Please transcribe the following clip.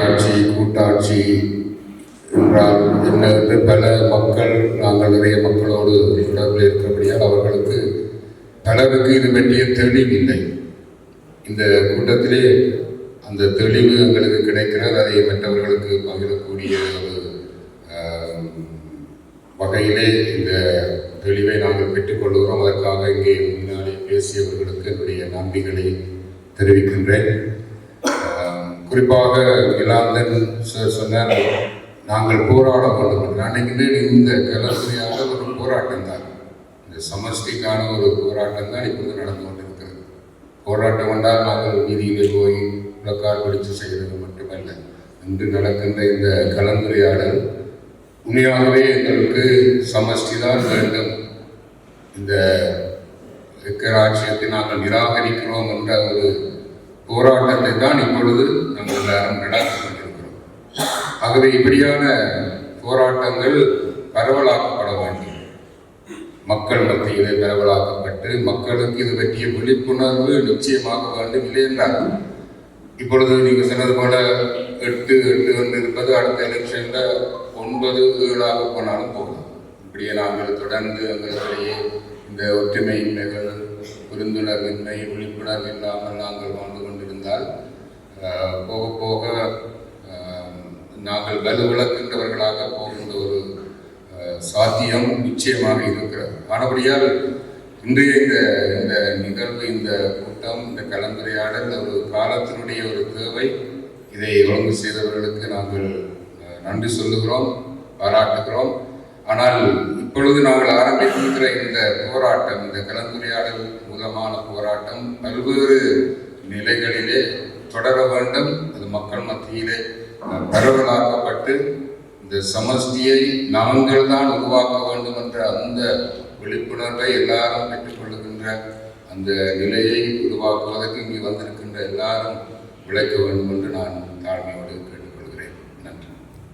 ஆட்சி கூட்டாட்சி என்றால் என்ன? என்று பல மக்கள் நாங்கள் நிறைய மக்களோடு தொடர்பில் இருக்கிறபடியால் அவர்களுக்கு பலருக்கு இது பற்றிய தெளிவில்லை. இந்த கூட்டத்திலே அந்த தெளிவு எங்களுக்கு கிடைக்கிறது. அதை மற்றவர்களுக்கு பகிரக்கூடிய ஒரு வகையிலே இந்த தெளிவை நாங்கள் பெற்றுக்கொள்கிறோம் அதற்காக இங்கே முன்னாடி பேசியவர்களுக்கு என்னுடைய நன்றிகளை தெரிவிக்கின்றேன். குறிப்பாக இலாந்தன் சார் சொன்னார் நாங்கள் போராட வேண்டும் அன்னைக்குமே இந்த கலந்துரையாக ஒரு போராட்டம் தான். இந்த சமஷ்டிக்கான ஒரு போராட்டம் தான் இப்போது நடந்து கொண்டிருக்கிறது. போராட்டம் என்றால் நாங்கள் வீதியிலே போய் புலக்கார் பிடிச்சு செய்கிறது மட்டுமல்ல. இன்று நடக்கின்ற இந்த கலந்துரையாடல் உண்மையாகவே எங்களுக்கு சமஷ்டி தான் வேண்டும். இந்த ராஜ்யத்தை நாங்கள் நிராகரிக்கிறோம் என்ற ஒரு போராட்டத்தை தான் இப்பொழுது நாங்கள் எல்லாரும் நடத்தி ஆகவே இப்படியான போராட்டங்கள் பரவலாக்கப்பட வேண்டும். மக்கள் மத்தியிலே பரவலாக்கப்பட்டு மக்களுக்கு இது பற்றிய விழிப்புணர்வு நிச்சயமாக வேண்டும் இல்லை என்றால். இப்பொழுது நீங்கள் சொன்னது போல எட்டு எட்டு என்று இருப்பது அடுத்த எலெக்ஷனில் ஒன்பது ஏழாக போனாலும் போகும் இப்படியே நாங்கள் தொடர்ந்து எங்களிடையே இந்த ஒற்றுமையின்மைகள் புரிந்துணர்வின்மை விழிப்புணர்வு இல்லாமல் நாங்கள் வாழ்ந்து கொண்டிருந்தால் வலு விளக்குகின்றவர்களாக போகின்ற ஒரு சாத்தியம் நிச்சயமாக இருக்கிறது. ஆனபடியால் இன்றைய இந்த இந்த நிகழ்வு இந்த கூட்டம் இந்த கலந்துரையாடல் ஒரு காலத்தினுடைய ஒரு தேவை இதை ஒழுங்கு செய்தவர்களுக்கு நாங்கள் நன்றி சொல்லுகிறோம் பாராட்டுகிறோம். ஆனால் இப்பொழுது நாங்கள் ஆரம்பித்திருக்கிற இந்த போராட்டம் இந்த கலந்துரையாடல் மூலமான போராட்டம் பல்வேறு நிலைகளிலே தொடர வேண்டும். மக்கள் மத்தியிலே பரவலாக்கப்பட்டு இந்த சமஷ்டியை நாங்கள் தான் உருவாக்க வேண்டும் என்ற அந்த விழிப்புணர்வை எல்லாரும் பெற்றுக்கொள்ளுகின்ற அந்த நிலையை உருவாக்குவதற்கு இங்கே வந்திருக்கின்ற எல்லாரும் விளைக்க வேண்டும் என்று நான் தாழ்மையோடு கேட்டு